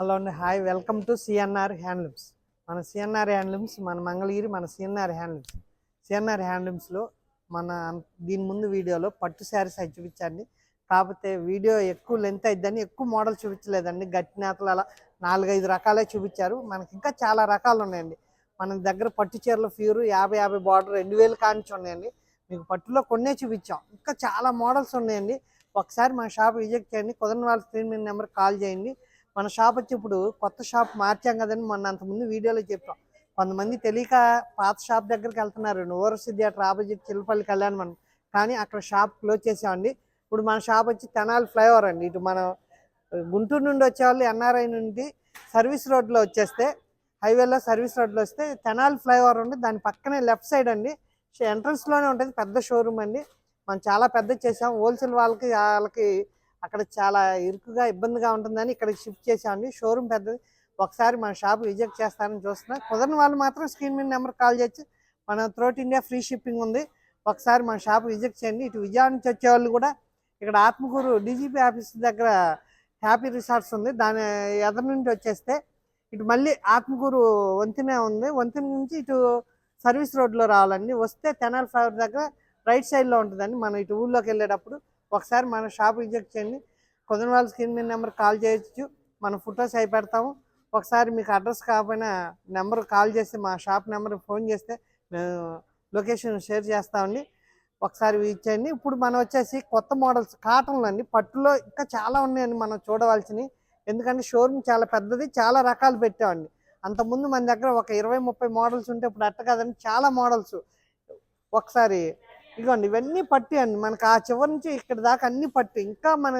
Hello అండి hi. Welcome to C N R handlooms. మన CNR handlooms మన మంగళగిరి మన సిఎన్ఆర్ హ్యాండ్లూమ్స్. సిఎన్ఆర్ హ్యాండ్లూమ్స్లో మన దీని ముందు వీడియోలో పట్టు శారీస్ అవి చూపించండి కాకపోతే వీడియో ఎక్కువ లెంత్ అయిద్దని ఎక్కువ మోడల్ చూపించలేదండి. గట్టి నేతలు అలా నాలుగైదు రకాలే చూపించారు. మనకి ఇంకా చాలా రకాలు ఉన్నాయండి. మన దగ్గర పట్టు చీరలు ఫ్యూరు యాభై యాభై బార్డర్ రెండు వేలు కానించి ఉన్నాయండి. మీకు పట్టులో కొన్నే చూపించాం. ఇంకా చాలా మోడల్స్ ఉన్నాయండి. ఒకసారి మా షాప్ విజిట్ చేయండి. కుదరని వాళ్ళ స్క్రీన్ మీద నెంబర్ కాల్ చేయండి. మన షాప్ వచ్చి ఇప్పుడు కొత్త షాప్ మార్చాం కదండి. మొన్న అంతకుముందు వీడియోలో చెప్పాం. కొంతమంది తెలియక పాత షాప్ దగ్గరికి వెళ్తున్నారు. Oversea theatre opposite Chillapalli Kalyan మనం కానీ అక్కడ షాప్ క్లోజ్ చేసామండి. ఇప్పుడు మన షాప్ వచ్చి తెనాలి ఫ్లైఓవర్ అండి. ఇటు మనం గుంటూరు నుండి వచ్చేవాళ్ళు ఎన్ఆర్ఐ నుండి సర్వీస్ రోడ్లో వచ్చేస్తే హైవేలో సర్వీస్ రోడ్లో వస్తే తెనాలి ఫ్లైఓవర్ ఉంది. దాని పక్కనే లెఫ్ట్ సైడ్ అండి. ఎంట్రన్స్లోనే ఉంటుంది. పెద్ద షోరూమ్ అండి. మనం చాలా పెద్ద చేసాం. హోల్సేల్ వాళ్ళకి వాళ్ళకి అక్కడ చాలా ఇరుకుగా ఇబ్బందిగా ఉంటుందని ఇక్కడ షిఫ్ట్ చేసామండి షోరూమ్ పెద్దది. ఒకసారి మన షాప్ విజిట్ చేస్తానని చూస్తున్నా. కుదరని వాళ్ళు మాత్రం స్క్రీన్ మీద నెంబర్ కాల్ చేయొచ్చు. మన త్రోట్ ఇండియా ఫ్రీ షిప్పింగ్ ఉంది. ఒకసారి మన షాప్ విజిట్ చేయండి. ఇటు విజయవాడ నుంచి వచ్చేవాళ్ళు కూడా ఇక్కడ ఆత్మకూరు డీజీపీ ఆఫీస్ దగ్గర హ్యాపీ రిసార్ట్స్ ఉంది. దాని ఎదరి నుండి వచ్చేస్తే ఇటు మళ్ళీ ఆత్మకూరు వంతెనే ఉంది. వంతెన నుంచి ఇటు సర్వీస్ రోడ్లో రావాలండి. వస్తే తెనాలి ఫ్లైఓవర్ దగ్గర రైట్ సైడ్లో ఉంటుందండి. మనం ఇటు ఊళ్ళోకి వెళ్ళేటప్పుడు ఒకసారి మన షాప్ విజిట్ చేయండి. కుదరని వాళ్ళ స్క్రీన్ మీద నెంబర్ కాల్ చేయొచ్చు. మన ఫొటోస్ అయి పెడతాము. ఒకసారి మీకు అడ్రస్ కాకపోయినా నెంబర్ కాల్ చేస్తే మా షాప్ నెంబర్ ఫోన్ చేస్తే మేము లొకేషన్ షేర్ చేస్తామండి ఒకసారి ఇచ్చేయండి ఇప్పుడు మనం వచ్చేసి కొత్త మోడల్స్ కాటన్లు అండి. పట్టులో ఇంకా చాలా ఉన్నాయండి మనం చూడవలసినవి. ఎందుకంటే షోరూమ్ చాలా పెద్దది చాలా రకాలు పెట్టామండి. అంతకుముందు మన దగ్గర ఒక ఇరవై ముప్పై మోడల్స్ ఉంటే ఇప్పుడు అట్ట కాదండి. చాలా మోడల్స్. ఒకసారి ఇదిగోండి ఇవన్నీ పట్టి అండి. మనకు ఆ చివరి నుంచి ఇక్కడ దాకా అన్ని పట్టి. ఇంకా మన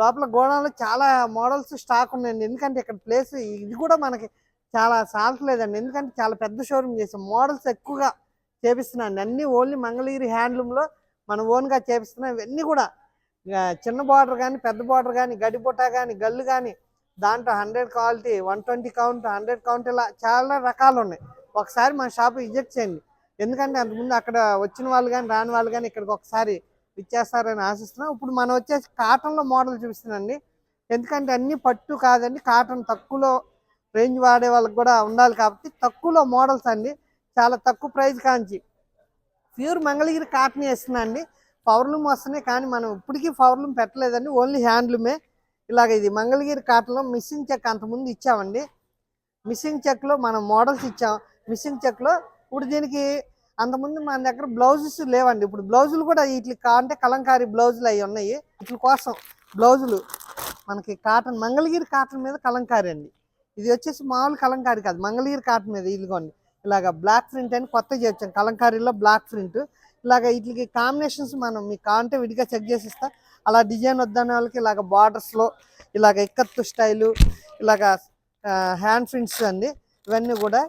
లోపల గోడౌన్లో చాలా మోడల్స్ స్టాక్ ఉన్నాయండి. ఎందుకంటే ఇక్కడ ప్లేస్ ఇది కూడా మనకి చాలా సాల్ట్లేదండి ఎందుకంటే చాలా పెద్ద షోరూమ్ చేసాం. మోడల్స్ ఎక్కువగా చేపిస్తున్నాను. అన్ని ఓన్లీ మంగళగిరి హ్యాండ్లూమ్లో మనం ఓన్గా చేపిస్తున్నాం. ఇవన్నీ కూడా చిన్న బార్డర్ కానీ పెద్ద బార్డర్ కానీ గడిబుట్ట కానీ గల్లు కానీ దాంట్లో hundred quality one twenty count hundred count ఇలా చాలా రకాలు ఉన్నాయి. ఒకసారి మన షాప్ విజిట్ చేయండి. ఎందుకంటే అంతకుముందు అక్కడ వచ్చిన వాళ్ళు కానీ రాని వాళ్ళు కానీ ఇక్కడికి ఒకసారి ఇచ్చేస్తారని ఆశిస్తున్నాం. ఇప్పుడు మనం వచ్చేసి కాటన్లో మోడల్ చూపిస్తున్నాండి ఎందుకంటే అన్ని పట్టు కాదండి కాటన్ తక్కువలో రేంజ్ వాడే వాళ్ళకి కూడా ఉండాలి కాబట్టి తక్కువలో మోడల్స్ అండి. చాలా తక్కువ ప్రైజ్ కాంచి. ప్యూర్ మంగళగిరి కాటన్ వేస్తున్నా అండి పవర్లూమ్ వస్తున్నాయి కానీ మనం ఇప్పటికీ పవర్లూమ్ పెట్టలేదండి. ఓన్లీ హ్యాండ్లూమే. ఇలాగ ఇది మంగళగిరి కాటన్లో మిస్సింగ్ చెక్ అంతకుముందు ఇచ్చామండి. మిస్సింగ్ చెక్లో మనం మోడల్స్ ఇచ్చాం. మిస్సింగ్ చెక్లో ఇప్పుడు దీనికి అంతకుముందు మన దగ్గర బ్లౌజెస్ లేవండి. ఇప్పుడు బ్లౌజులు కూడా వీటికి అంటే కలంకారీ బ్లౌజులు అవి ఉన్నాయి. వీటి కోసం బ్లౌజులు మనకి కాటన్ మంగళగిరి కాటన్ మీద కలంకారీ అండి. ఇది వచ్చేసి మామూలు కలంకారీ కాదు. మంగళగిరి కాటన్ మీద ఇదిగోండి. ఇలాగ బ్లాక్ ప్రింట్ అని కొత్త చేర్చాం కలంకారీలో బ్లాక్ ప్రింట్. ఇలాగ వీటికి కాంబినేషన్స్ మనం మీకు కాంటే విడిగా చెక్ చేసిస్తా. అలా డిజైన్ వద్దనే వాళ్ళకి ఇలాగ బార్డర్స్లో ఇలాగ ఇక్కత్తు స్టైలు ఇలాగ హ్యాండ్ ప్రింట్స్ అండి. ఇవన్నీ కూడా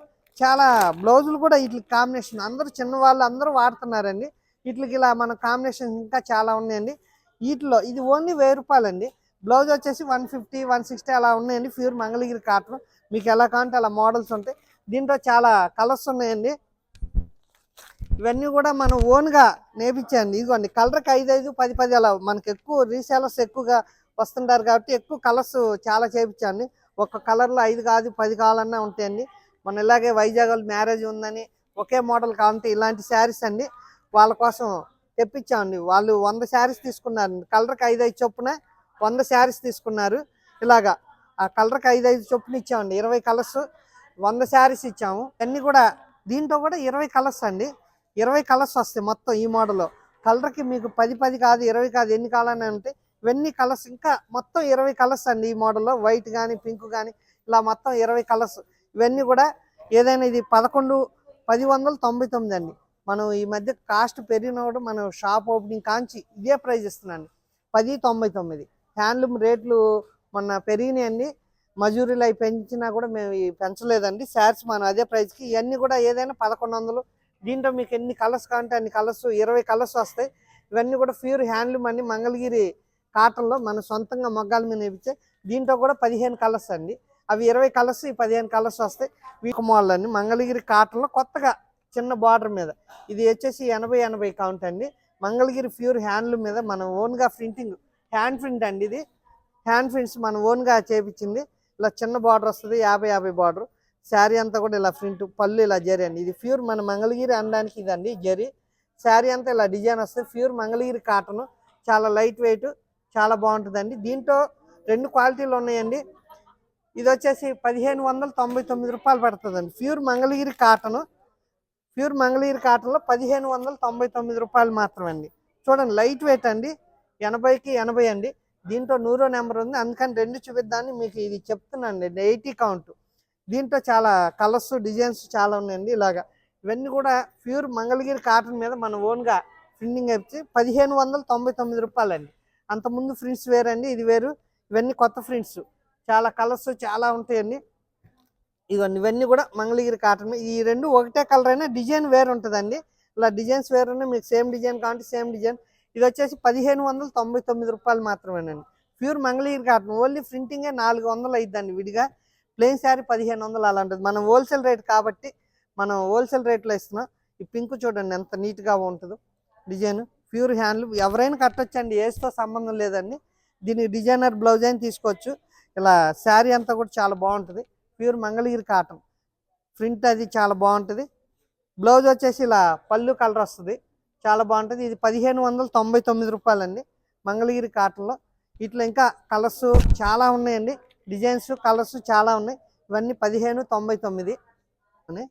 చాలా బ్లౌజులు కూడా వీటికి కాంబినేషన్ అందరూ చిన్నవాళ్ళు అందరూ వాడుతున్నారండి. వీటికి ఇలా మన కాంబినేషన్ ఇంకా చాలా ఉన్నాయండి. వీటిలో ఇది ఓన్లీ వెయ్యి రూపాయలండి. బ్లౌజ్ వచ్చేసి వన్ ఫిఫ్టీ వన్ సిక్స్టీ అలా ఉన్నాయండి. Pure Mangalagiri cotton. మీకు ఎలా కావాలంటే అలా మోడల్స్ ఉంటాయి. దీంట్లో చాలా కలర్స్ ఉన్నాయండి. ఇవన్నీ కూడా మనం ఓన్గా నేర్పించండి ఇదిగోండి కలర్కి ఐదు ఐదు పది పది అలా మనకి ఎక్కువ రీసేలర్స్ ఎక్కువగా వస్తుంటారు కాబట్టి ఎక్కువ కలర్స్ చాలా చేయించండి ఒక కలర్లో ఐదు కాదు పది కావాలన్నా ఉంటాయండి. మన ఇలాగే వైజాగ్ మ్యారేజ్ ఉందని ఒకే మోడల్ కావాలంటే ఇలాంటి శారీస్ అండి. వాళ్ళ కోసం తెప్పించామండి. వాళ్ళు వంద శారీస్ తీసుకున్నారు. కలర్కి ఐదు ఐదు చొప్పున వంద శారీస్ తీసుకున్నారు. ఇలాగా ఆ కలర్కి ఐదు ఐదు చొప్పున ఇచ్చామండి. ఇరవై కలర్స్ వంద శారీస్ ఇచ్చాము. అన్నీ కూడా దీంట్లో కూడా ఇరవై కలర్స్ అండి. ఇరవై కలర్స్ వస్తాయి మొత్తం ఈ మోడల్లో. కలర్కి మీకు పది పది కాదు ఇరవై కాదు ఎన్ని కావాలని అంటే ఇవన్నీ కలర్స్. ఇంకా మొత్తం ఇరవై కలర్స్ అండి ఈ మోడల్లో. వైట్ కానీ పింక్ కానీ ఇలా మొత్తం ఇరవై కలర్స్. ఇవన్నీ కూడా ఏదైనా ఇది పదకొండు పది వందల తొంభై తొమ్మిది అండి. మనం ఈ మధ్య కాస్ట్ పెరిగినప్పుడు మనం షాప్ ఓపెనింగ్ కాంచి ఇదే ప్రైస్ ఇస్తున్నాను. పది తొంభై తొమ్మిది. హ్యాండ్లూమ్ రేట్లు మొన్న పెరిగినాయండి. మజూరీలు అవి పెంచినా కూడా మేము పెంచలేదండి. శారీస్ మనం అదే ప్రైస్కి ఇవన్నీ కూడా ఏదైనా పదకొండు వందలు. దీంట్లో మీకు ఎన్ని కలర్స్ కావాలంటే అన్ని కలర్స్ ఇరవై కలర్స్ వస్తాయి. ఇవన్నీ కూడా ప్యూర్ హ్యాండ్లూమ్ అండి. మంగళగిరి కాటన్లో మన సొంతంగా మగ్గాల మీద ఇప్పించే దీంట్లో కూడా పదిహేను కలర్స్ అండి. అవి ఇరవై కలర్స్ ఈ పదిహేను కలర్స్ వస్తాయి. వీక్ మంగళగిరి కాటన్లో కొత్తగా చిన్న బార్డర్ మీద. ఇది వచ్చేసి ఎనభై ఎనభై కౌంట్ అండి. మంగళగిరి ప్యూర్ హ్యాండ్లు మీద మనం ఓన్గా ప్రింటింగ్ హ్యాండ్ ప్రింట్ అండి ఇది. హ్యాండ్ ప్రింట్స్ మనం ఓన్గా చేపించింది. ఇలా చిన్న బార్డర్ వస్తుంది యాభై యాభై బార్డర్. శారీ అంతా కూడా ఇలా ప్రింట్ పళ్ళు ఇలా జరి అండి. ఇది ప్యూర్ మన మంగళగిరి అనడానికి ఇదండి జరీ. శారీ అంతా ఇలా డిజైన్ వస్తుంది ప్యూర్ మంగళగిరి కాటన్. చాలా లైట్ వెయిట్ చాలా బాగుంటుందండి. దీంట్లో రెండు క్వాలిటీలు ఉన్నాయండి. ఇది వచ్చేసి పదిహేను వందల తొంభై తొమ్మిది రూపాయలు పడుతుందండి. Pure Mangalagiri cotton. Pure Mangalagiri కాటన్లో పదిహేను వందల తొంభై తొమ్మిది రూపాయలు మాత్రమే అండి చూడండి లైట్ వెయిట్ అండి. ఎనభైకి ఎనభై అండి. దీంట్లో నూరో నెంబర్ ఉంది. అందుకని రెండు చూపిద్దాన్ని మీకు ఇది చెప్తున్నాను అండి ఎయిటీ కౌంట్. దీంట్లో చాలా కలర్స్ డిజైన్స్ చాలా ఉన్నాయండి ఇలాగా. ఇవన్నీ కూడా ప్యూర్ మంగళగిరి కాటన్ మీద మన ఓన్గా ప్రింటింగ్ వచ్చి పదిహేను వందల తొంభై తొమ్మిది రూపాయలండి. అంతకుముందు ప్రింట్స్ వేరండి ఇది వేరు. ఇవన్నీ కొత్త ప్రింట్స్ చాలా కలర్స్ చాలా ఉంటాయండి. ఇవన్నీ ఇవన్నీ కూడా మంగళగిరి కాటన్ ఈ రెండు ఒకటే కలర్ అయినా డిజైన్ వేరు ఉంటుందండి. ఇలా డిజైన్స్ వేరు మీకు సేమ్ డిజైన్ కావాలంటే సేమ్ డిజైన్. ఇది వచ్చేసి పదిహేను వందల తొంభై తొమ్మిది రూపాయలు మాత్రమేనండి. ప్యూర్ మంగళగిరి కాటన్ ఓన్లీ ప్రింటింగే నాలుగు వందలు అయిద్దండి విడిగా. ప్లెయిన్ శారీ పదిహేను వందలు అలా ఉంటుంది మనం హోల్సేల్ రేట్ కాబట్టి మనం హోల్సేల్ రేట్లో ఇస్తున్నాం. ఈ పింక్ చూడండి ఎంత నీట్గా ఉంటుందో డిజైన్. ప్యూర్ హ్యాండ్లు ఎవరైనా కట్టొచ్చండి. ఏస్తో సంబంధం లేదండి. దీనికి డిజైనర్ బ్లౌజ్ అయినా తీసుకోవచ్చు. ఇలా శారీ అంతా కూడా చాలా బాగుంటుంది. Pure Mangalagiri cotton. ప్రింట్ అది చాలా బాగుంటుంది. బ్లౌజ్ వచ్చేసి ఇలా పళ్ళు కలర్ వస్తుంది. చాలా బాగుంటుంది. ఇది పదిహేను వందల తొంభై తొమ్మిది రూపాయలండి మంగళగిరి కాటన్లో. ఇట్లా ఇంకా కలర్స్ చాలా ఉన్నాయండి. డిజైన్స్ కలర్స్ చాలా ఉన్నాయి. ఇవన్నీ పదిహేను తొంభై తొమ్మిది అని.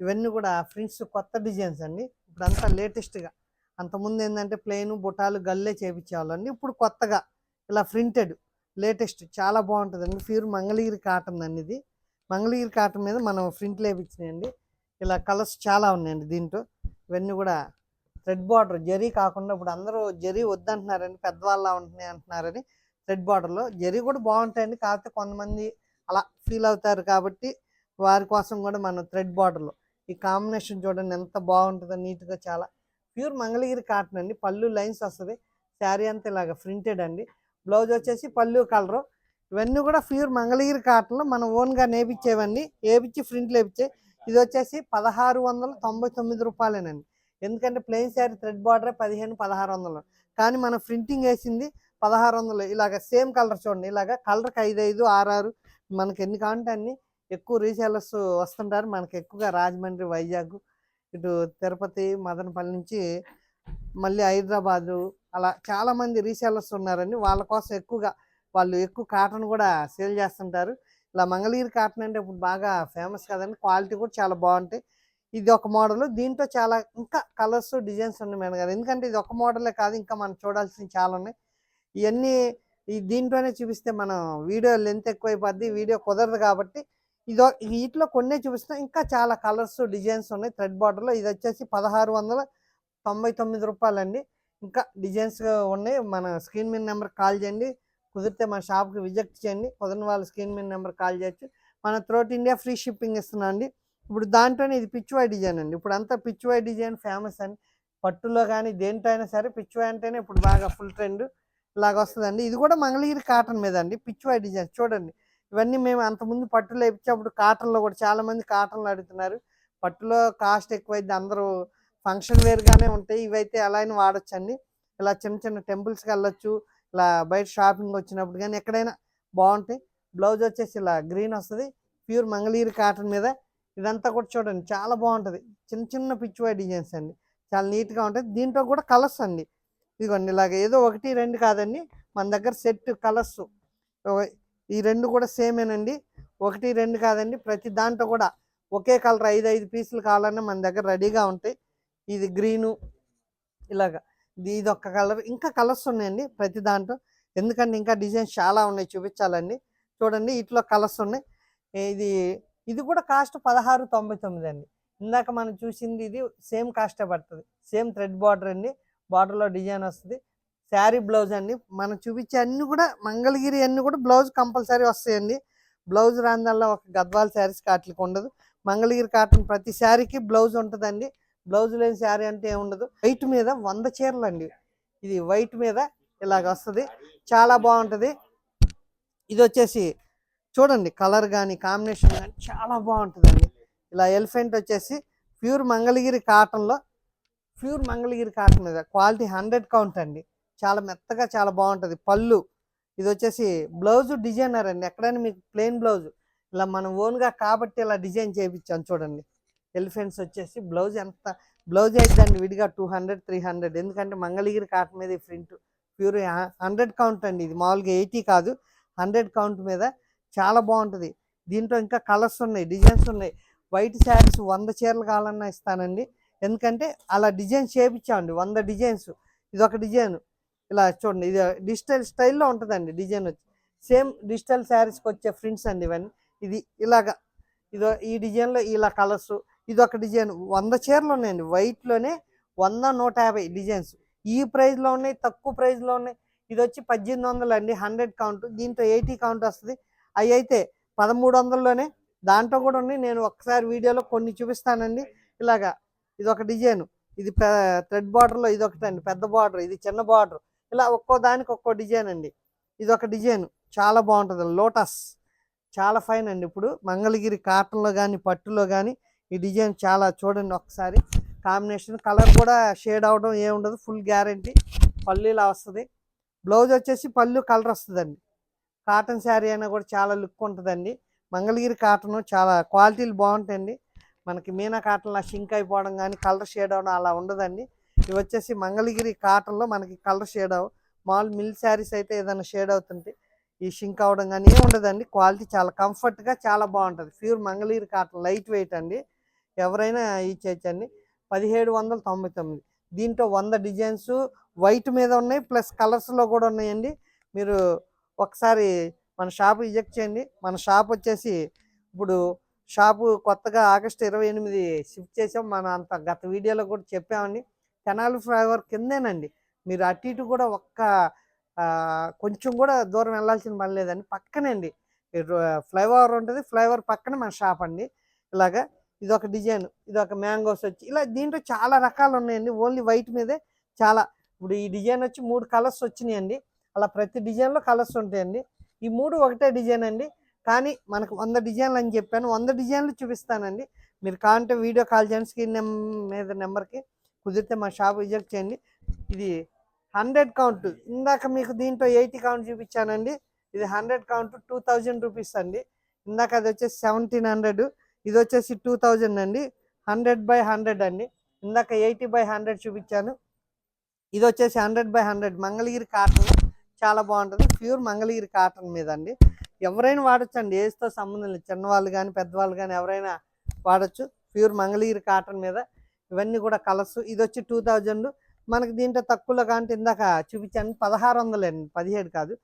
ఇవన్నీ కూడా ప్రింట్స్ కొత్త డిజైన్స్ అండి. ఇప్పుడంతా లేటెస్ట్గా. అంతకుముందు ఏంటంటే ప్లెయిన్ బుటాలు గల్లే చేపించేవాళ్ళండి. ఇప్పుడు కొత్తగా ఇలా ప్రింటెడ్. లేటెస్ట్ చాలా బాగుంటుందండి. ప్యూర్ మంగళగిరి కాటన్ అండి ఇది. మంగళగిరి కాటన్ మీద మనం ప్రింట్లు లేపించినాయండి ఇలా కలర్స్ చాలా ఉన్నాయండి దీంట్లో. ఇవన్నీ కూడా థ్రెడ్ బార్డర్ జరీ కాకుండా ఇప్పుడు అందరూ జరీ వద్దంటున్నారని పెద్దవాళ్ళ ఉంటున్నాయి అంటున్నారని థ్రెడ్ బార్డర్లో. జరీ కూడా బాగుంటాయండి. కాకపోతే కొంతమంది అలా ఫీల్ అవుతారు కాబట్టి వారి కోసం కూడా మనం థ్రెడ్ బార్డర్లో. ఈ కాంబినేషన్ చూడండి ఎంత బాగుంటుందో నీట్గా చాలా. ప్యూర్ మంగళగిరి కాటన్ అండి. పళ్ళు లైన్స్ వస్తుంది. శారీ అంతా ఇలాగ ప్రింటెడ్ అండి. బ్లౌజ్ వచ్చేసి పళ్ళు కలరు. ఇవన్నీ కూడా ప్యూర్ మంగళగిరి కాటన్లో మనం ఓన్గా నేపించేవన్నీ ఏపించి ప్రింట్లు వేపించే ఇది వచ్చేసి పదహారు వందల తొంభై తొమ్మిది రూపాయలేనండి. ఎందుకంటే ప్లెయిన్ శారీ థ్రెడ్ బార్డరే పదిహేను పదహారు వందలు. కానీ మనం ప్రింటింగ్ వేసింది పదహారు వందలు. ఇలాగ సేమ్ కలర్ చూడండి. ఇలాగ కలర్కి ఐదు ఐదు ఆరు ఆరు మనకి ఎన్ని కావాలంటే అన్ని ఎక్కువ రీసేలర్స్ వస్తుంటారు. మనకి ఎక్కువగా రాజమండ్రి వైజాగ్ ఇటు తిరుపతి మదనపల్లి నుంచి మళ్ళీ హైదరాబాదు అలా చాలా మంది రీసేలర్స్ ఉన్నారండి. వాళ్ళ కోసం ఎక్కువగా వాళ్ళు ఎక్కువ కాటన్ కూడా సేల్ చేస్తుంటారు. ఇలా మంగళగిరి కాటన్ అంటే ఇప్పుడు బాగా ఫేమస్ కదండి. క్వాలిటీ కూడా చాలా బాగుంటాయి. ఇది ఒక మోడల్. దీంట్లో చాలా ఇంకా కలర్స్ డిజైన్స్ ఉన్నాయి మేడం గారు. ఎందుకంటే ఇది ఒక మోడలే కాదు ఇంకా మనం చూడాల్సినవి చాలా ఉన్నాయి. ఇవన్నీ ఈ దీంట్లోనే చూపిస్తే మనం వీడియో లెంత్ ఎక్కువైపోద్ది వీడియో కుదరదు కాబట్టి ఇదో వీటిలో కొన్నే చూపిస్తాం ఇంకా చాలా కలర్స్ డిజైన్స్ ఉన్నాయి. థ్రెడ్ బార్డర్లో ఇది వచ్చేసి పదహారు వందల తొంభై తొమ్మిది రూపాయలండి. ఇంకా డిజైన్స్ ఉన్నాయి. మన స్క్రీన్ మీద నెంబర్ కాల్ చేయండి. కుదిరితే మన షాప్కి విజిట్ చేయండి. కుదిరిన వాళ్ళ స్క్రీన్ మీద నెంబర్ కాల్ చేయొచ్చు. మన త్రోట్ ఇండియా ఫ్రీ షిప్పింగ్ ఇస్తున్నాం అండి. ఇప్పుడు దాంట్లోనే ఇది పిచ్చువాయి డిజైన్ అండి. ఇప్పుడు అంతా పిచ్చువాయి డిజైన్ ఫేమస్ అండి. పట్టులో కానీ దేంట్లో సరే పిచ్చివాయ్ అంటేనే ఇప్పుడు బాగా ఫుల్ ట్రెండ్ ఇలాగ వస్తుందండి. ఇది కూడా మంగళగిరి కాటన్ మీద అండి. పిచ్చువాయి డిజైన్ చూడండి. ఇవన్నీ మేము అంతకుముందు పట్టులో ఇచ్చేప్పుడు కాటన్లో కూడా చాలామంది కాటన్లు అడుగుతున్నారు. పట్టులో కాస్ట్ ఎక్కువైంది అందరూ ఫంక్షన్ వేర్గానే ఉంటాయి. ఇవైతే అలా అయినా వాడచ్చండి. ఇలా చిన్న చిన్న టెంపుల్స్కి వెళ్ళొచ్చు. ఇలా బయట షాపింగ్ వచ్చినప్పుడు కానీ ఎక్కడైనా బాగుంటాయి బ్లౌజ్ వచ్చేసి ఇలా గ్రీన్ వస్తుంది. ప్యూర్ మంగళీరు కాటన్ మీద. ఇదంతా కూడా చూడండి చాలా బాగుంటుంది. చిన్న చిన్న పిచ్చివాయి డిజైన్స్ అండి. చాలా నీట్గా ఉంటుంది దీంట్లో కూడా కలర్స్ అండి. ఇదిగోండి ఇలాగ ఏదో ఒకటి రెండు కాదండి. మన దగ్గర సెట్ కలర్స్. ఈ రెండు కూడా సేమేనండి. ఒకటి రెండు కాదండి. ప్రతి దాంట్లో కూడా ఒకే కలర్ ఐదు ఐదు పీసులు కావాలన్నా మన దగ్గర రెడీగా ఉంటాయి. ఇది గ్రీను ఇలాగా. ఇది ఇది కలర్. ఇంకా కలర్స్ ఉన్నాయండి ప్రతి దాంట్లో. ఎందుకంటే ఇంకా డిజైన్స్ చాలా ఉన్నాయి చూపించాలండి. చూడండి ఇట్లో కలర్స్ ఉన్నాయి. ఇది ఇది కూడా కాస్ట్ పదహారు తొంభై తొమ్మిది అండి. ఇందాక మనం చూసింది ఇది సేమ్ కాస్టే పడుతుంది. సేమ్ థ్రెడ్ బార్డర్ అండి. బార్డర్లో డిజైన్ వస్తుంది. శారీ బ్లౌజ్ అండి. మనం చూపించే అన్నీ కూడా మంగళగిరి అన్నీ కూడా బ్లౌజ్ కంపల్సరీ వస్తాయండి. బ్లౌజ్ రాందల్లా ఒక గద్వాల్ శారీస్ కాట్లకి ఉండదు. మంగళగిరి కాటన్ ప్రతి శారీకి బ్లౌజ్ ఉంటుందండి. బ్లౌజ్ లేని శారీ అంటే ఏముండదు. వైట్ మీద వంద చీరలు అండి ఇది వైట్ మీద ఇలాగ వస్తుంది. చాలా బాగుంటుంది. ఇది వచ్చేసి చూడండి కలర్ కానీ కాంబినేషన్ కానీ చాలా బాగుంటుందండి. ఇలా ఎలిఫెంట్ వచ్చేసి ప్యూర్ మంగళగిరి కాటన్లో ప్యూర్ మంగళగిరి కాటన్ మీద. క్వాలిటీ హండ్రెడ్ కౌంట్ అండి. చాలా మెత్తగా చాలా బాగుంటుంది. పళ్ళు. ఇది వచ్చేసి బ్లౌజ్ డిజైనర్ అండి. ఎక్కడైనా మీకు ప్లెయిన్ బ్లౌజ్. ఇలా మనం ఓన్గా కాబట్టి ఇలా డిజైన్ చేయించాం చూడండి. ఎలిఫెంట్స్ వచ్చేసి బ్లౌజ్ ఎంత బ్లౌజ్ అయిద్దండి విడిగా టూ హండ్రెడ్ త్రీ హండ్రెడ్. ఎందుకంటే మంగళగిరి కాటన్ మీద ప్రింట్ ప్యూర్ హండ్రెడ్ కౌంట్ అండి ఇది. మామూలుగా ఎయిటీ కాదు హండ్రెడ్ కౌంట్ మీద చాలా బాగుంటుంది. దీంట్లో ఇంకా కలర్స్ ఉన్నాయి డిజైన్స్ ఉన్నాయి. వైట్ శారీస్ వంద చీరలు కావాలన్నా ఇస్తానండి. ఎందుకంటే అలా డిజైన్ చేయించామండి వంద డిజైన్స్. ఇది ఒక డిజైన్. ఇలా చూడండి ఇది డిజిటల్ స్టైల్లో ఉంటుందండి డిజైన్ వచ్చి. సేమ్ డిజిటల్ శారీస్కి వచ్చే ప్రింట్స్ అండి ఇవన్నీ. ఇది ఇలాగా ఇదో ఈ డిజైన్లో ఇలా కలర్స్ ఇది ఒక డిజైన్. వంద చీరలు ఉన్నాయండి. వైట్లోనే వంద నూట యాభై డిజైన్స్. ఈ ప్రైస్లో ఉన్నాయి తక్కువ ప్రైస్లో ఉన్నాయి. ఇది వచ్చి పద్దెనిమిది వందలు అండి. Hundred count. దీంట్లో ఎయిటీ కౌంట్ వస్తుంది. అవి అయితే పదమూడు వందల్లోనే దాంట్లో కూడా ఉన్నాయి. నేను ఒకసారి వీడియోలో కొన్ని చూపిస్తానండి. ఇలాగా ఇది ఒక డిజైన్. ఇది థ్రెడ్ బార్డర్లో ఇది ఒకటి అండి పెద్ద బార్డర్. ఇది చిన్న బార్డర్. ఇలా ఒక్కో దానికి ఒక్కో డిజైన్ అండి. ఇది ఒక డిజైన్. చాలా బాగుంటుంది లోటస్. చాలా ఫైన్ అండి. ఇప్పుడు మంగళగిరి కాటన్లో కానీ పట్టులో కానీ ఈ డిజైన్ చాలా చూడండి ఒకసారి. కాంబినేషన్ కలర్ కూడా షేడ్ అవడం ఏముండదు ఫుల్ గ్యారంటీ. పళ్ళు ఇలా వస్తుంది. బ్లౌజ్ వచ్చేసి పళ్ళు కలర్ వస్తుందండి. కాటన్ శారీ అయినా కూడా చాలా లుక్ ఉంటుందండి. మంగళగిరి కాటన్ చాలా క్వాలిటీలు బాగుంటాయండి. మనకి మీనా కాటన్లో షింక్ అయిపోవడం కానీ కలర్ షేడ్ అవడం అలా ఉండదండి. ఇవి వచ్చేసి మంగళగిరి కాటన్లో మనకి కలర్ షేడ్ అవ్వ మామూలు మిల్ శారీస్ అయితే ఏదైనా షేడ్ అవుతుంటే ఈ షింక్ అవడం కానీ ఏమి ఉండదండి. క్వాలిటీ చాలా కంఫర్ట్గా చాలా బాగుంటుంది. Pure Mangalagiri cotton light weight అండి. ఎవరైనా ఇచ్చేయచ్చండి పదిహేడు వందల తొంభై తొమ్మిది. దీంట్లో వంద డిజైన్స్ వైట్ మీద ఉన్నాయి ప్లస్ కలర్స్లో కూడా ఉన్నాయండి. మీరు ఒకసారి మన షాప్ విజిట్ చేయండి. మన షాప్ వచ్చేసి ఇప్పుడు షాపు కొత్తగా ఆగస్టు ఇరవై ఎనిమిది షిఫ్ట్ చేసాం. మన అంత గత వీడియోలో కూడా చెప్పామండి. కెనాల్ ఫ్లైఓవర్ కిందేనండి. మీరు అటు ఇటు కూడా ఒక్క కొంచెం కూడా దూరం వెళ్ళాల్సిన పని లేదండి. పక్కనే అండి ఫ్లైఓవర్ ఉంటుంది. ఫ్లైఓవర్ పక్కన మన షాప్ అండి. ఇలాగా ఇది ఒక డిజైన్ ఇది ఒక మ్యాంగోస్ వచ్చి ఇలా దీంట్లో చాలా రకాలు ఉన్నాయండి. ఓన్లీ వైట్ మీదే చాలా ఇప్పుడు ఈ డిజైన్ వచ్చి మూడు కలర్స్ వచ్చినాయండి. అలా ప్రతి డిజైన్లో కలర్స్ ఉంటాయండి. ఈ మూడు ఒకటే డిజైన్ అండి. కానీ మనకు వంద డిజైన్లు అని చెప్పాను. వంద డిజైన్లు చూపిస్తానండి. మీరు కావాలంటే వీడియో కాల్ చేయండి స్క్రీన్ నెం మీద నెంబర్కి కుదిరితే మా షాప్ విజిట్ చేయండి. ఇది హండ్రెడ్ కౌంట్ ఇందాక మీకు దీంట్లో ఎయిటీ కౌంట్ చూపించానండి. ఇది hundred count two thousand rupees అండి. ఇందాక అది వచ్చేసి సెవెంటీన్ హండ్రెడ్. ఇది వచ్చేసి టూ థౌజండ్ అండి. హండ్రెడ్ బై హండ్రెడ్ అండి. ఇందాక ఎయిటీ బై హండ్రెడ్ చూపించాను. ఇది వచ్చేసి hundred by hundred Mangalagiri cotton. చాలా బాగుంటుంది. ప్యూర్ మంగళగిరి కాటన్ మీద అండి ఎవరైనా వాడచ్చు అండి ఏజ్తో సంబంధం లేదు. చిన్నవాళ్ళు కానీ పెద్దవాళ్ళు కానీ ఎవరైనా వాడచ్చు. ప్యూర్ మంగళగిరి కాటన్ మీద. ఇవన్నీ కూడా కలర్స్. ఇది వచ్చి టూ థౌజండ్ మనకి దీంట్లో తక్కువలో కానీ ఇందాక చూపించాను. పదహారు వందలండి పదిహేడు కాదు.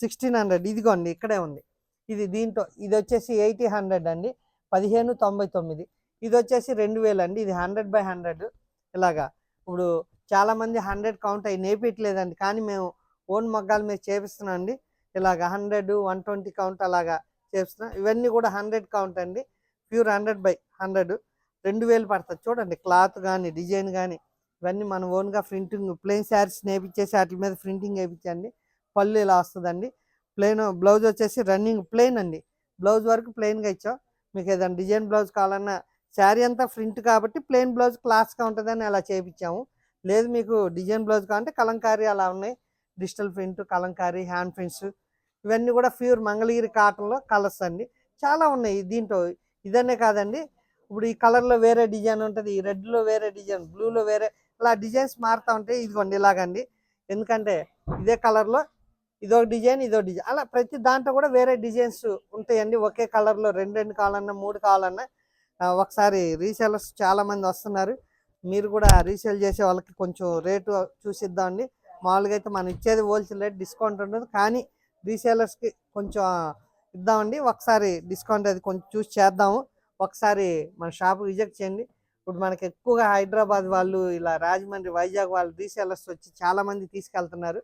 సిక్స్టీన్ హండ్రెడ్ ఇదిగోండి. ఇక్కడే ఉంది. ఇది దీంట్లో. ఇది వచ్చేసి ఎయిటీ హండ్రెడ్ అండి. పదిహేను తొంభై తొమ్మిది. ఇది వచ్చేసి రెండు వేలు అండి. ఇది హండ్రెడ్ బై హండ్రెడ్. ఇలాగా ఇప్పుడు చాలామంది హండ్రెడ్ కౌంట్ అవి నేపించలేదండి కానీ మేము ఓన్ మగ్గాల మీద చేపిస్తున్నాం అండి. ఇలాగ హండ్రెడ్ వన్ ట్వంటీ కౌంట్ అలాగా చేపిస్తున్నాం. ఇవన్నీ కూడా హండ్రెడ్ కౌంట్ అండి. Pure hundred by hundred. రెండు వేలు పడుతుంది. చూడండి క్లాత్ కానీ డిజైన్ కానీ ఇవన్నీ మనం ఓన్గా ప్రింటింగ్ ప్లెయిన్ శారీస్ నేపించేసి వాటి మీద ప్రింటింగ్ వేయించండి పళ్ళు ఇలా వస్తుందండి. ప్లెయిన్ బ్లౌజ్ వచ్చేసి రన్నింగ్ ప్లెయిన్ అండి. బ్లౌజ్ వరకు ప్లెయిన్గా ఇచ్చాం. మీకు ఏదైనా డిజైన్ బ్లౌజ్ కావాలన్నా శారీ అంతా ప్రింట్ కాబట్టి ప్లెయిన్ బ్లౌజ్ క్లాస్గా ఉంటుందని అలా చేయించాము లేదు మీకు డిజైన్ బ్లౌజ్ కావాలంటే కలంకారీ అలా ఉన్నాయి. Digital print Kalamkari hand prints ఇవన్నీ కూడా ప్యూర్ మంగళగిరి కాటన్లో కలర్స్ అండి. చాలా ఉన్నాయి దీంట్లో. ఇదనే కాదండి. ఇప్పుడు ఈ కలర్లో వేరే డిజైన్ ఉంటుంది ఈ రెడ్లో వేరే డిజైన్ బ్లూలో వేరే ఇలా డిజైన్స్ మారుతూ ఉంటాయి. ఇదిగోండి ఇలాగండి. ఎందుకంటే ఇదే కలర్లో ఇదో డిజైన్ ఇదో డిజైన్. అలా ప్రతి దాంట్లో కూడా వేరే డిజైన్స్ ఉంటాయండి. ఒకే కలర్లో రెండు రెండు కావాలన్నా మూడు కావాలన్నా ఒకసారి రీసేలర్స్ చాలామంది వస్తున్నారు. మీరు కూడా రీసేల్ చేసే వాళ్ళకి కొంచెం రేటు చూసిద్దామండి మామూలుగా అయితే మనం ఇచ్చేది హోల్సేల్ రేట్ డిస్కౌంట్ ఉండదు. కానీ రీసేలర్స్కి కొంచెం ఇద్దామండి ఒకసారి డిస్కౌంట్ అది కొంచెం చూసి చేద్దాము. ఒకసారి మన షాప్ విజిట్ చేయండి. ఇప్పుడు మనకి ఎక్కువగా హైదరాబాద్ వాళ్ళు ఇలా రాజమండ్రి వైజాగ్ వాళ్ళు రీసేలర్స్ వచ్చి చాలామంది తీసుకెళ్తున్నారు.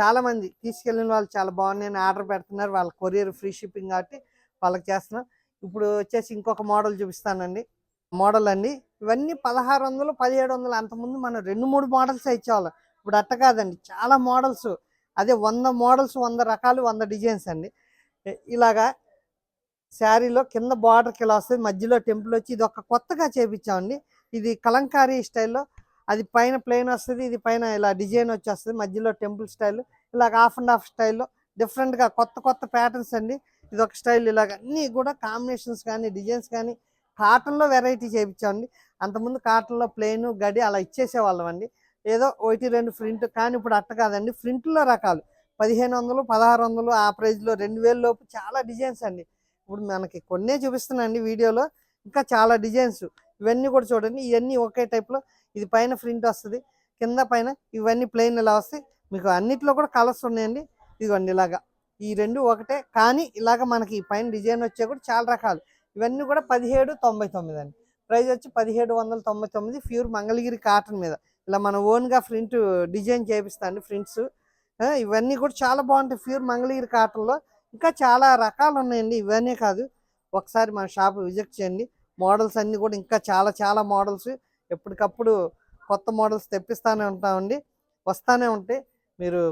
చాలా మంది తీసుకెళ్ళిన వాళ్ళు చాలా బాగున్నాయని ఆర్డర్ పెడుతున్నారు. వాళ్ళ కొరియర్ ఫ్రీ షిప్పింగ్ కాబట్టి వాళ్ళకి చేస్తున్నాం. ఇప్పుడు వచ్చేసి ఇంకొక మోడల్ చూపిస్తానండి. మోడల్ అండి ఇవన్నీ పదహారు వందలు పదిహేడు వందలు అంతకుముందు మనం రెండు మూడు మోడల్స్ ఇచ్చేవాళ్ళం. ఇప్పుడు అట్ట కాదండి. చాలా మోడల్స్. అదే వంద మోడల్స్ వంద రకాలు వంద డిజైన్స్ అండి. ఇలాగా శారీలో కింద బార్డర్కి ఇలా వస్తుంది. మధ్యలో టెంపుల్ వచ్చి ఇది ఒక కొత్తగా చేపించామండి. ఇది కలంకారీ స్టైల్లో అది పైన ప్లెయిన్ వస్తుంది ఇది పైన ఇలా డిజైన్ వచ్చేస్తుంది మధ్యలో టెంపుల్ స్టైల్ ఇలాగ హాఫ్ అండ్ హాఫ్ స్టైల్లో డిఫరెంట్గా కొత్త కొత్త ప్యాటర్న్స్ అండి. ఇది ఒక స్టైల్ ఇలాగ అన్నీ కూడా కాంబినేషన్స్ కానీ డిజైన్స్ కానీ కాటన్లో వెరైటీ చేయించామండి. అంతకుముందు కాటన్లో ప్లెయిన్ గడి అలా ఇచ్చేసేవాళ్ళం అండి ఏదో ఒకటి రెండు ప్రింట్ కానీ ఇప్పుడు అట్ట కాదండి. ప్రింట్లో రకాలు. పదిహేను వందలు పదహారు వందలు ఆ ప్రైజ్లో రెండు వేల లోపు చాలా డిజైన్స్ అండి. ఇప్పుడు మనకి కొన్నే చూపిస్తున్నానండి వీడియోలో. ఇంకా చాలా డిజైన్స్ ఇవన్నీ కూడా చూడండి. ఇవన్నీ ఒకే టైప్లో ఇది పైన ప్రింట్ వస్తుంది. కింద పైన ఇవన్నీ ప్లెయిన్ ఇలా వస్తాయి. మీకు అన్నిట్లో కూడా కలర్స్ ఉన్నాయండి. ఇదిగోండి ఇలాగా. ఈ రెండు ఒకటే. కానీ ఇలాగ మనకి పైన డిజైన్ వచ్చే కూడా చాలా రకాలు. ఇవన్నీ కూడా పదిహేడు తొంభై తొమ్మిది అండి. ప్రైస్ వచ్చి పదిహేడు వందల తొంభై తొమ్మిది ప్యూర్ మంగళగిరి కాటన్ మీద. ఇలా మన ఓన్గా ప్రింట్ డిజైన్ చేపిస్తాను ప్రింట్స్. ఇవన్నీ కూడా చాలా బాగుంటాయి. ప్యూర్ మంగళగిరి కాటన్లో ఇంకా చాలా రకాలు ఉన్నాయండి. ఇవన్నీ కాదు. ఒకసారి మన షాప్ విజిట్ చేయండి. మోడల్స్ అన్నీ కూడా ఇంకా చాలా చాలా మోడల్స్. ఎప్పటికప్పుడు కొత్త మోడల్స్ తెప్పిస్తానే ఉంటామండి. వస్తానే ఉంటాయి. మీరు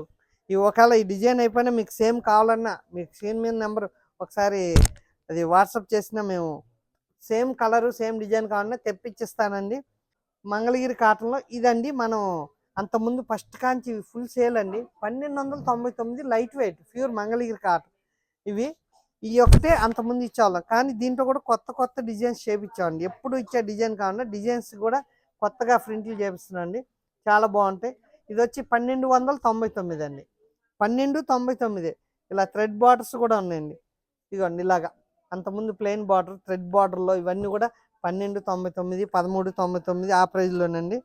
ఈ ఒకవేళ ఈ డిజైన్ అయిపోయినా మీకు సేమ్ కావాలన్నా మీకు స్క్రీన్ మీద నెంబర్ ఒకసారి అది వాట్సాప్ చేసినా మేము సేమ్ కలరు సేమ్ డిజైన్ కావాలన్నా తెప్పించిస్తానండి మంగళగిరి కాటన్లో ఇదండి మనం అంతకుముందు ఫస్ట్ కాంచి ఫుల్ సేల్ అండి. పన్నెండు వందల తొంభై తొమ్మిది light weight pure Mangalagiri cotton. ఇవి ఈ ఒకటే అంతకుముందు ఇచ్చేవాళ్ళం. కానీ దీంట్లో కూడా కొత్త కొత్త డిజైన్స్ చేపించామండి. ఎప్పుడు ఇచ్చే డిజైన్ కాకుండా డిజైన్స్ కూడా కొత్తగా ప్రింట్లు చేపిస్తున్నాండి చాలా బాగుంటాయి. ఇది వచ్చి పన్నెండు వందల తొంభై తొమ్మిది అండి. పన్నెండు తొంభై తొమ్మిది. ఇలా థ్రెడ్ బార్డర్స్ కూడా ఉన్నాయండి. ఇదిగోండి ఇలాగా. అంతకుముందు ప్లెయిన్ బార్డర్ థ్రెడ్ బార్డర్లో ఇవన్నీ కూడా పన్నెండు తొంభై తొమ్మిది పదమూడు తొంభై తొమ్మిది ఆ ప్రైజ్లోనండి.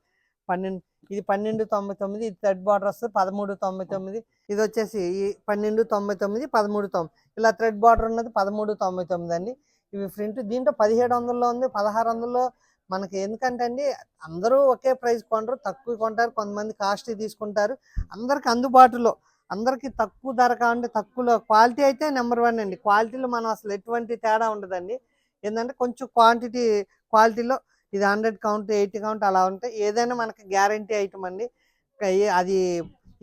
పన్నెండు ఇది పన్నెండు తొంభై తొమ్మిది ఇది థర్డ్ బార్డర్ వస్తుంది పదమూడు తొంభై తొమ్మిది ఇది వచ్చేసి ఈ పన్నెండు తొంభై తొమ్మిది పదమూడు తొంభై. ఇలా థ్రెడ్ బార్డర్ ఉన్నది పదమూడు తొంభై తొమ్మిది అండి. ఇవి ప్రింట్ దీంట్లో పదిహేడు వందల్లో ఉంది పదహారు వందల్లో మనకి ఎందుకంటే అండి అందరూ ఒకే ప్రైస్ కొంటారు తక్కువ కొంటారు కొంతమంది కాస్ట్ తీసుకుంటారు. అందరికి అందుబాటులో అందరికి తక్కువ ధర కావాలంటే తక్కువలో. క్వాలిటీ అయితే నెంబర్ వన్ అండి. క్వాలిటీలో మనం అసలు ఎటువంటి తేడా ఉండదండి. ఏంటంటే కొంచెం క్వాంటిటీ క్వాలిటీలో ఇది హండ్రెడ్ కౌంట్ ఎయిటీ కౌంట్ అలా ఉంటాయి ఏదైనా మనకి గ్యారంటీ ఐటమ్ అండి. అది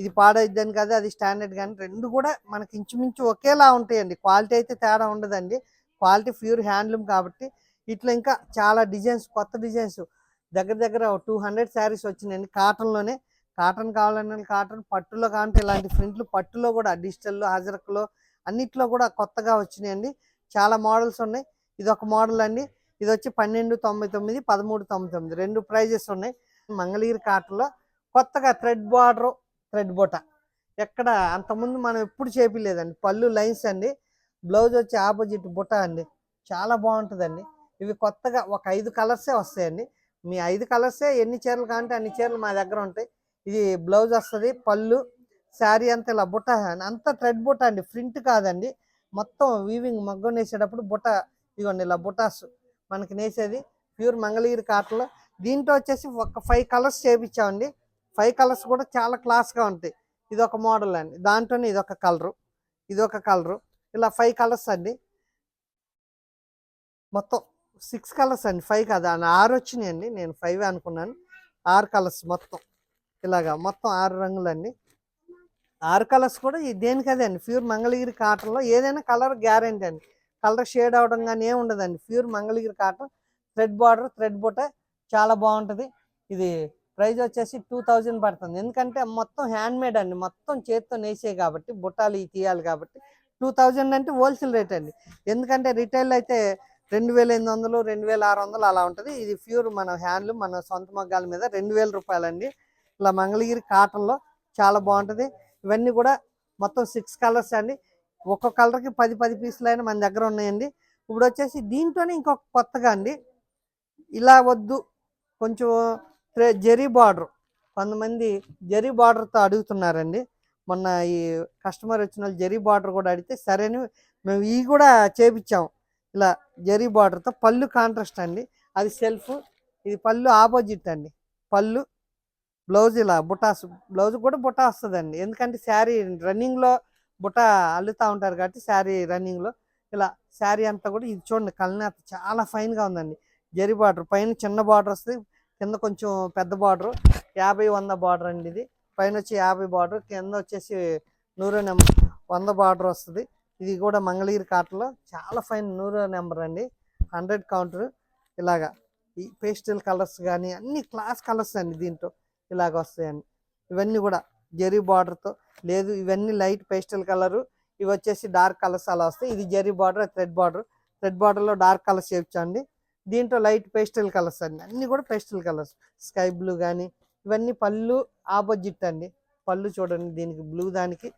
ఇది పాడైద్దని కాదు అది స్టాండర్డ్ కానీ రెండు కూడా మనకి ఇంచుమించు ఒకేలా ఉంటాయండి. క్వాలిటీ అయితే తేడా ఉండదండి. క్వాలిటీ ప్యూర్ హ్యాండ్లూమ్ కాబట్టి ఇట్లా ఇంకా చాలా డిజైన్స్ కొత్త డిజైన్స్. దగ్గర దగ్గర టూ హండ్రెడ్ శారీస్ వచ్చినాయండి కాటన్లోనే. కాటన్ కావాలన్నా కాటన్ పట్టులో కావాలంటే ఇలాంటి ప్రింట్లు పట్టులో కూడా డిజిటల్లో హజరక్లో అన్నిట్లో కూడా కొత్తగా వచ్చినాయండి. చాలా మోడల్స్ ఉన్నాయి. ఇది ఒక మోడల్ అండి. ఇది వచ్చి పన్నెండు తొంభై తొమ్మిది పదమూడు తొంభై తొమ్మిది. రెండు ప్రైజెస్ ఉన్నాయి. మంగళగిరి కాటన్లో కొత్తగా థ్రెడ్ బార్డర్ థ్రెడ్ బొట ఎక్కడ అంతకుముందు మనం ఎప్పుడు చేపిలేదండి. పళ్ళు లైన్స్ అండి. బ్లౌజ్ వచ్చి ఆపోజిట్ బుట్ట అండి. చాలా బాగుంటుందండి. ఇవి కొత్తగా ఒక ఐదు కలర్సే వస్తాయండి. మీ ఐదు కలర్సే ఎన్ని చీరలు కావాలంటే అన్ని చీరలు మా దగ్గర ఉంటాయి. ఇది బ్లౌజ్ వస్తుంది పళ్ళు శారీ అంతా ఇలా బుట్ట అంతా థ్రెడ్ బుట్ట అండి. ప్రింట్ కాదండి. మొత్తం వీవింగ్ మగ్గం బుట బుట్ట ఇదిగోండి ఇలా బుటాస్ మనకి నేసేది. ప్యూర్ మంగళగిరి కాటన్లో. దీంట్లో వచ్చేసి ఒక ఫైవ్ కలర్స్ చేపించామండి ఫైవ్ కలర్స్ కూడా చాలా క్లాస్గా ఉంటాయి. ఇది ఒక మోడల్ అండి. దాంట్లోనే ఇది ఒక కలరు ఇది ఒక కలరు ఇలా ఫైవ్ కలర్స్ అండి. మొత్తం సిక్స్ కలర్స్ అండి. ఫైవ్ కాదు అని ఆరు వచ్చినాయండి. నేను ఫైవ్ అనుకున్నాను. ఆరు కలర్స్ మొత్తం. ఇలాగా మొత్తం ఆరు రంగులండి. ఆరు కలర్స్ కూడా ఈ దేనికదే అండి. ప్యూర్ మంగళగిరి కాటన్లో ఏదైనా కలర్ గ్యారెంటీ అండి. కలర్ షేడ్ అవడం కానీ ఏమి ఉండదండి. Pure Mangalagiri cotton thread border thread బుట్ట చాలా బాగుంటుంది. ఇది ప్రైజ్ వచ్చేసి టూ థౌజండ్ పడుతుంది. ఎందుకంటే మొత్తం హ్యాండ్ మేడ్ అండి. మొత్తం చేతితో నేసే కాబట్టి బుట్టాలు తీయాలి కాబట్టి టూ థౌజండ్ అంటే హోల్సేల్ రేట్ అండి. ఎందుకంటే రిటైల్ అయితే రెండు వేల ఎనిమిది వందలు రెండు వేల ఆరు వందలు అలా ఉంటుంది. ఇది ప్యూర్ మన హ్యాండ్లు మన సొంత మగ్గాల మీద రెండు వేల రూపాయలండి. ఇలా మంగళగిరి కాటన్లో చాలా బాగుంటుంది. ఇవన్నీ కూడా మొత్తం సిక్స్ కలర్స్ అండి. ఒక్కొక్క కలర్కి పది పది పీసులు అయినా మన దగ్గర ఉన్నాయండి. ఇప్పుడు వచ్చేసి దీంట్లోనే ఇంకొక కొత్తగా అండి. ఇలా వద్దు కొంచెం థ్రె- జరీ బార్డర్. కొంతమంది జరీ బార్డర్తో అడుగుతున్నారండి. మొన్న ఈ కస్టమర్ వచ్చిన వాళ్ళు జరీ బార్డర్ కూడా అడిగితే సరే అని మేము ఇవి కూడా చేపించాం ఇలా జరీ బార్డర్తో పళ్ళు కాంట్రాస్ట్ అండి. అది సెల్ఫ్ ఇది పళ్ళు ఆపోజిట్ అండి. పళ్ళు బ్లౌజ్ ఇలా బుటాస్ బ్లౌజ్ కూడా బుట్ట వస్తుందండి. ఎందుకంటే శారీ రన్నింగ్లో బుట్ట అల్లుతూ ఉంటారు కాబట్టి శారీ రన్నింగ్లో. ఇలా శారీ అంతా కూడా ఇది చూడండి కల్నేత చాలా ఫైన్గా ఉందండి. జరి బార్డర్ పైన చిన్న బార్డర్ వస్తుంది కింద కొంచెం పెద్ద బార్డర్ యాభై వంద బార్డర్ అండి ఇది. పైన వచ్చి యాభై బార్డర్ కింద వచ్చేసి నూరు నెంబర్ వంద బార్డర్ వస్తుంది. ఇది కూడా మంగళగిరి కాటలో చాలా ఫైన్ నూరు నెంబర్ అండి. హండ్రెడ్ కౌంటర్ ఇలాగా. ఈ పేస్టల్ కలర్స్ కానీ అన్ని క్లాస్ కలర్స్ అండి దీంట్లో ఇలాగ వస్తాయండి. ఇవన్నీ కూడా జరీ బార్డర్తో. లేదు ఇవన్నీ లైట్ పేస్టల్ కలరు. ఇవి వచ్చేసి డార్క్ కలర్స్ అలా వస్తాయి. ఇది zari border thread border. Thread బార్డర్లో డార్క్ కలర్స్ చేయించండి దీంట్లో లైట్ పేస్టల్ కలర్స్ అండి. అన్నీ కూడా పేస్టల్ కలర్స్. స్కై బ్లూ కానీ ఇవన్నీ పళ్ళు ఆపోజిట్ అండి. పళ్ళు చూడండి దీనికి బ్లూ దానికి.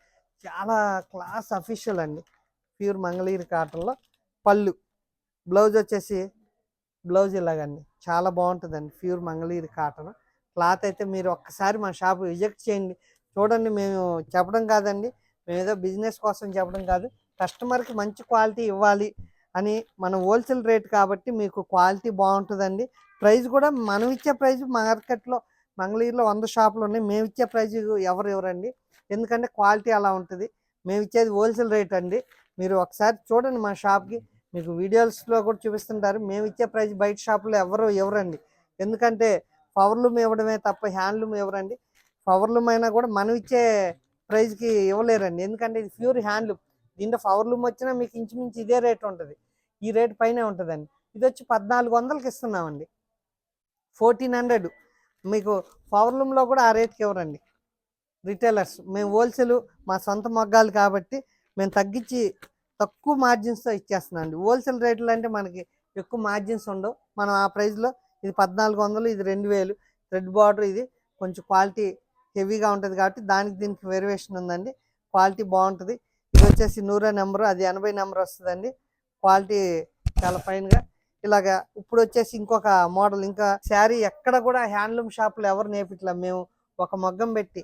చాలా క్లాస్ అఫీషియల్ అండి. ప్యూర్ మంగళగిరి కాటన్లో పళ్ళు. బ్లౌజ్ వచ్చేసి బ్లౌజ్ ఇలాగండి. చాలా బాగుంటుందండి. Pure Mangalagiri cotton. క్లాత్ అయితే మీరు ఒక్కసారి మా షాప్ విజిట్ చేయండి. చూడండి మేము చెప్పడం కాదండి. మేము ఏదో బిజినెస్ కోసం చెప్పడం కాదు. కస్టమర్కి మంచి క్వాలిటీ ఇవ్వాలి అని మన హోల్సేల్ రేట్ కాబట్టి మీకు క్వాలిటీ బాగుంటుందండి. ప్రైస్ కూడా మనం ఇచ్చే ప్రైస్ మార్కెట్లో మంగళగిరిలో వంద షాపులు ఉన్నాయి. మేము ఇచ్చే ప్రైస్ ఎవరు ఇవ్వరండి. ఎందుకంటే క్వాలిటీ అలా ఉంటుంది. మేము ఇచ్చేది హోల్సేల్ రేట్ అండి. మీరు ఒకసారి చూడండి మా షాప్కి. మీకు వీడియోస్లో కూడా చూపిస్తుంటారు. మేము ఇచ్చే ప్రైస్ బయట షాపులో ఎవరు ఇవ్వరండి. ఎందుకంటే పవర్లూమ్ ఇవ్వడమే తప్ప హ్యాండ్లూమ్ ఇవ్వరండి. పవర్లూమ్ అయినా కూడా మనం ఇచ్చే ప్రైస్కి ఇవ్వలేరండి. ఎందుకంటే ఇది ప్యూర్ హ్యాండ్లూమ్. దీంట్లో పవర్లూమ్ వచ్చినా మీకు ఇంచుమించు ఇదే రేట్ ఉంటుంది. ఈ రేట్ పైనే ఉంటుందండి. ఇది వచ్చి పద్నాలుగు వందలకి ఇస్తున్నామండి. Fourteen hundred. మీకు పవర్లూమ్లో కూడా ఆ రేట్కి ఇవ్వరండి. రిటైలర్స్. మేము హోల్సేల్ మా సొంత మగ్గాలు కాబట్టి మేము తగ్గించి తక్కువ మార్జిన్స్తో ఇచ్చేస్తున్నాం అండి హోల్సేల్ రేట్లు అంటే మనకి ఎక్కువ మార్జిన్స్ ఉండవు. మనం ఆ ప్రైస్లో ఇది పద్నాలుగు వందలు ఇది రెండు వేలు. థ్రెడ్ బార్డర్ ఇది కొంచెం క్వాలిటీ హెవీగా ఉంటుంది కాబట్టి దానికి దీనికి వేరియేషన్ ఉందండి. క్వాలిటీ బాగుంటుంది. ఇది వచ్చేసి నూరా నెంబరు అది ఎనభై నెంబర్ వస్తుందండి. క్వాలిటీ చాలా ఫైన్గా ఇలాగా ఇప్పుడు వచ్చేసి ఇంకొక మోడల్ ఇంకా శారీ ఎక్కడ కూడా హ్యాండ్లూమ్ షాపులు ఎవరు నేపిట్లా మేము ఒక మగ్గం పెట్టి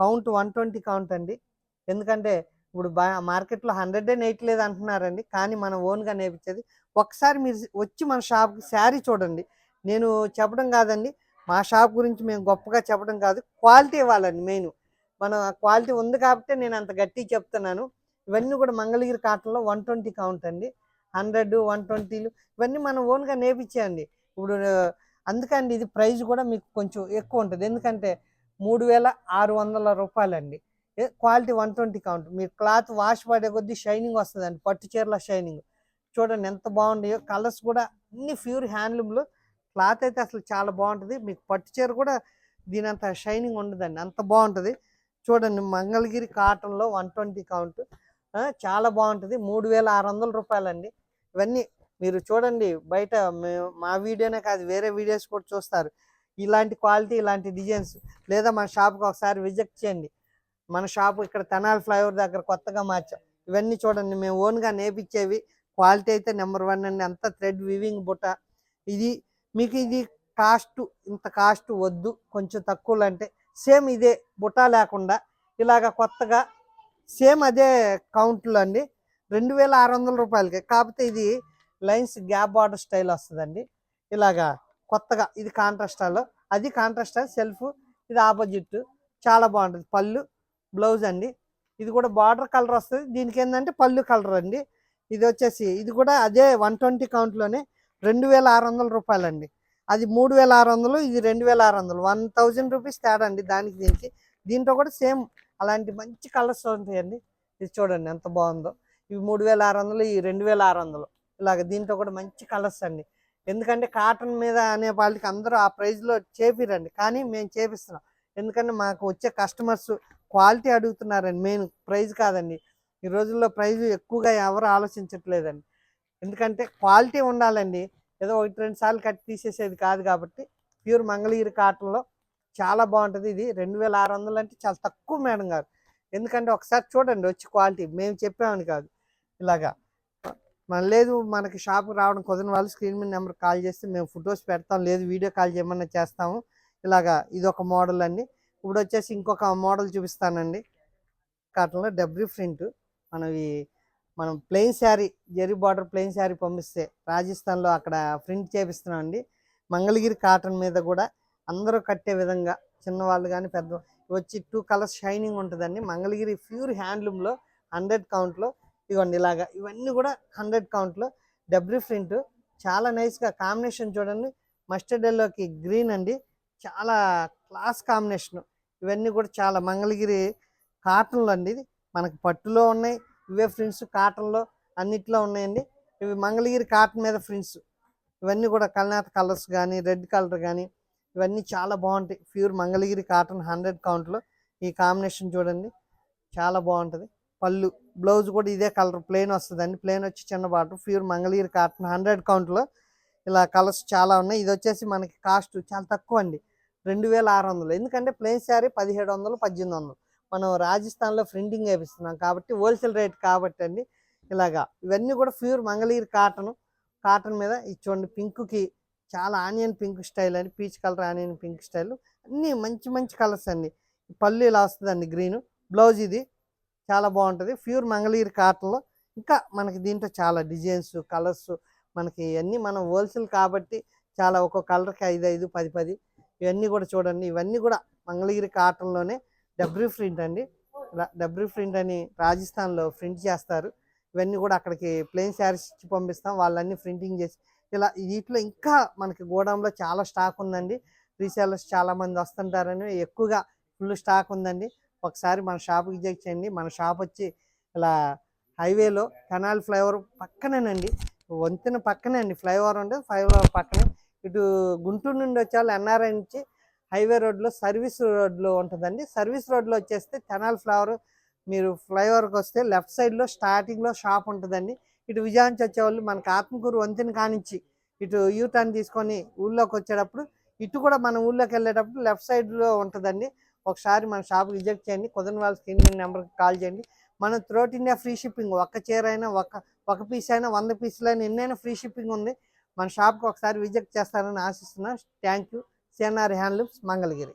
కౌంట్ వన్ ట్వంటీ కౌంట్ అండి. ఎందుకంటే ఇప్పుడు బా మార్కెట్లో హండ్రెడ్ నేయట్లేదు అంటున్నారండి. కానీ మనం ఓన్గా నేర్పించేది. ఒకసారి మీరు వచ్చి మన షాప్కి శారీ చూడండి. నేను చెప్పడం కాదండి. మా షాప్ గురించి మేము గొప్పగా చెప్పడం కాదు. క్వాలిటీ ఇవ్వాలండి మెయిన్. మనం ఆ క్వాలిటీ ఉంది కాబట్టి నేను అంత గట్టిగా చెప్తున్నాను. ఇవన్నీ కూడా మంగళగిరి కాటన్లో వన్ ట్వంటీ కౌంట్ అండి. హండ్రెడ్ వన్ ట్వంటీలు ఇవన్నీ మనం ఓన్గా నేర్పించేయండి ఇప్పుడు అందుకండి ఇది ప్రైస్ కూడా మీకు కొంచెం ఎక్కువ ఉంటుంది. ఎందుకంటే మూడు వేల ఆరు వందల రూపాయలండి. Quality one twenty count. మీరు క్లాత్ వాష్ పడే కొద్దీ షైనింగ్ వస్తుందండి. పట్టు చీరల షైనింగ్. చూడండి ఎంత బాగుంటాయో. కలర్స్ కూడా అన్ని ప్యూర్ హ్యాండ్లూమ్లో. క్లాత్ అయితే అసలు చాలా బాగుంటుంది. మీకు పట్టు చీర కూడా దీని అంత షైనింగ్ ఉండదండి. అంత బాగుంటుంది. చూడండి మంగళగిరి కాటన్లో వన్ ట్వంటీ కౌంట్. చాలా బాగుంటుంది. మూడు వేల ఆరు వందల రూపాయలండి. ఇవన్నీ మీరు చూడండి. బయట మేము మా వీడియోనే కాదు వేరే వీడియోస్ కూడా చూస్తారు. ఇలాంటి క్వాలిటీ ఇలాంటి డిజైన్స్. లేదా మన షాప్కి ఒకసారి విజిట్ చేయండి. మన షాప్ ఇక్కడ తెనాలి ఫ్లైఓవర్ దగ్గర కొత్తగా మార్చాం. ఇవన్నీ చూడండి. మేము ఓన్గా నేర్పించేవి క్వాలిటీ అయితే నెంబర్ వన్ అండి. అంతా థ్రెడ్ వివింగ్ బుట్ట. ఇది మీకు ఇది కాస్ట్ ఇంత కాస్ట్ వద్దు కొంచెం తక్కువలో అంటే సేమ్ ఇదే బుట్ట లేకుండా ఇలాగ కొత్తగా సేమ్ అదే కౌంట్లో అండి. రెండు వేల ఆరు వందల రూపాయలకి. కాకపోతే ఇది లైన్స్ గ్యాప్ బార్డర్ స్టైల్ వస్తుందండి. ఇలాగా కొత్తగా ఇది కాంట్రాస్ట్ అది కాంట్రాస్ట్ సెల్ఫ్ ఇది ఆపోజిట్. చాలా బాగుంటుంది. పళ్ళు బ్లౌజ్ అండి. ఇది కూడా బార్డర్ కలర్ వస్తుంది. దీనికి ఏంటంటే పళ్ళు కలర్ అండి. ఇది వచ్చేసి ఇది కూడా అదే వన్ ట్వంటీ కౌంట్లోనే రెండు వేల ఆరు వందల రూపాయలండి. అది మూడు వేల ఆరు వందలు ఇది రెండు వేల ఆరు వందలు. వన్ థౌజండ్ రూపీస్ తేడా అండి దానికి దీనికి. దీంట్లో కూడా సేమ్ అలాంటి మంచి కలర్స్ ఉంటాయండి. ఇది చూడండి ఎంత బాగుందో. ఇవి మూడు వేల ఆరు వందలు ఈ రెండు వేల ఆరు వందలు. ఇలాగ దీంట్లో కూడా మంచి కలర్స్ అండి. ఎందుకంటే కాటన్ మీద అనే వాళ్ళకి అందరూ ఆ ప్రైజ్లో చేపిరండి. కానీ మేము చేపిస్తున్నాం. ఎందుకంటే మాకు వచ్చే కస్టమర్స్ క్వాలిటీ అడుగుతున్నారండి మెయిన్ ప్రైజ్ కాదండి. ఈ రోజుల్లో ప్రైజ్ ఎక్కువగా ఎవరు ఆలోచించట్లేదండి. ఎందుకంటే క్వాలిటీ ఉండాలండి. ఏదో ఒకటి రెండు సార్లు కట్ తీసేసేది కాదు కాబట్టి ప్యూర్ మంగళగిరి కాటన్లో చాలా బాగుంటుంది. ఇది రెండు వేల ఆరు వందలు అంటే చాలా తక్కువ మేడం గారు. ఎందుకంటే ఒకసారి చూడండి వచ్చి క్వాలిటీ. మేము చెప్పామని కాదు. ఇలాగా. మన లేదు మనకి షాప్కి రావడం కుదిరిన వాళ్ళు స్క్రీన్ మీద నెంబర్ కాల్ చేస్తే మేము ఫొటోస్ పెడతాం. లేదు వీడియో కాల్ చేయమన్నా చేస్తాము. ఇలాగా ఇది ఒక మోడల్ అండి. ఇప్పుడు వచ్చేసి ఇంకొక మోడల్ చూపిస్తానండి. కాటన్లో డబ్ల్యూ ప్రింట్. మనవి మనం plain sari zari border plain sari పంపిస్తే రాజస్థాన్లో అక్కడ ప్రింట్ చేపిస్తున్నాం అండి. మంగళగిరి కాటన్ మీద కూడా అందరూ కట్టే విధంగా చిన్నవాళ్ళు కానీ పెద్ద వచ్చి టూ కలర్స్ షైనింగ్ ఉంటుందండి. మంగళగిరి ప్యూర్ హ్యాండ్లూమ్లో హండ్రెడ్ కౌంట్లో ఇవ్వండి ఇలాగా. ఇవన్నీ కూడా హండ్రెడ్ కౌంట్లో. డబ్ల్యూ ప్రింట్ చాలా నైస్గా కాంబినేషన్ చూడండి. మస్టర్డ్ ఎల్లోకి గ్రీన్ అండి. చాలా క్లాస్ కాంబినేషన్. ఇవన్నీ కూడా చాలా మంగళగిరి కాటన్లు అండి. ఇది పట్టులో ఉన్నాయి. ఇవే ప్రింట్స్ కాటన్లో అన్నిట్లో ఉన్నాయండి. ఇవి మంగళగిరి కాటన్ మీద ప్రింట్స్ ఇవన్నీ కూడా కల్నాథ్ కలర్స్ కానీ రెడ్ కలర్ కానీ ఇవన్నీ చాలా బాగుంటాయి. ప్యూర్ మంగళగిరి కాటన్ హండ్రెడ్ కౌంట్లో ఈ కాంబినేషన్ చూడండి. చాలా బాగుంటుంది. పళ్ళు బ్లౌజ్ కూడా ఇదే కలర్ ప్లెయిన్ వస్తుందండి. ప్లెయిన్ వచ్చి చిన్న border pure Mangalagiri cotton hundred కౌంట్లో ఇలా కలర్స్ చాలా ఉన్నాయి. ఇది వచ్చేసి మనకి కాస్ట్ చాలా తక్కువ అండి రెండు వేల ఆరు వందలు. ఎందుకంటే ప్లెయిన్ శారీ పదిహేడు వందలు పద్దెనిమిది వందలు. మనం రాజస్థాన్లో ప్రింటింగ్ వేపిస్తున్నాం కాబట్టి హోల్సేల్ రేట్ కాబట్టి అండి ఇలాగా. ఇవన్నీ కూడా ప్యూర్ మంగళగిరి కాటన్ కాటన్ మీద ఇది చూడండి పింక్కి చాలా ఆనియన్ పింక్ స్టైల్ అని peach colour onion pink style. అన్నీ మంచి మంచి కలర్స్ అండి. పళ్ళు ఇలా వస్తుందండి గ్రీన్. బ్లౌజ్ ఇది చాలా బాగుంటుంది. ప్యూర్ మంగళగిరి కాటన్లో ఇంకా మనకి దీంట్లో చాలా డిజైన్స్ కలర్స్ మనకి ఇవన్నీ మనం హోల్సేల్ కాబట్టి చాలా ఒక్కో కలర్కి ఐదు ఐదు పది పది ఇవన్నీ కూడా చూడండి. ఇవన్నీ కూడా మంగళగిరి కాటన్లోనే డబ్ల్యూ ప్రింట్ అండి. ఇలా డబ్ల్యూ ప్రింట్ అని రాజస్థాన్లో ప్రింట్ చేస్తారు. ఇవన్నీ కూడా అక్కడికి ప్లెయిన్ శారీస్ ఇచ్చి పంపిస్తాం. వాళ్ళన్నీ ప్రింటింగ్ చేసి ఇలా వీటిలో ఇంకా మనకి గోడౌన్లో చాలా స్టాక్ ఉందండి. రీసేలర్స్ చాలామంది వస్తుంటారని ఎక్కువగా ఫుల్ స్టాక్ ఉందండి. ఒకసారి మన షాప్కి విజిట్ చేయండి. మన షాప్ వచ్చి ఇలా హైవేలో కెనాల్ ఫ్లైఓవర్ పక్కనేనండి. వంతెన పక్కనే అండి. ఫ్లైఓవర్ ఉంటే ఫ్లైఓవర్ పక్కనే. ఇటు గుంటూరు నుండి వచ్చే వాళ్ళు ఎన్ఆర్ఐ నుంచి హైవే రోడ్లో సర్వీస్ రోడ్లో ఉంటుందండి. సర్వీస్ రోడ్లో వచ్చేస్తే తెనాల్ ఫ్లవర్ మీరు ఫ్లైఓవర్కి వస్తే లెఫ్ట్ సైడ్లో స్టార్టింగ్లో షాప్ ఉంటుందండి. ఇటు విజయానికి వచ్చేవాళ్ళు మనకు ఆత్మకూరు వంతెన కానించి ఇటు యూ టర్న్ తీసుకొని ఊళ్ళోకి వచ్చేటప్పుడు ఇటు కూడా మన ఊళ్ళోకి వెళ్ళేటప్పుడు లెఫ్ట్ సైడ్లో ఉంటుందండి. ఒకసారి మన షాప్ విజిట్ చేయండి. కుదరని వాళ్ళ స్క్రీన్ నెంబర్కి కాల్ చేయండి. మనం త్రోట్ ఇండియా ఫ్రీ షిప్పింగ్ ఒక్క చీర అయినా ఒక ఒక పీస్ అయినా వంద పీసులు అయినా ఎన్నైనా ఫ్రీ షిప్పింగ్ ఉంది. మన షాప్కి ఒకసారి విజిట్ చేస్తారని ఆశిస్తున్నాను thank you. CNR handlooms Mangalagiri.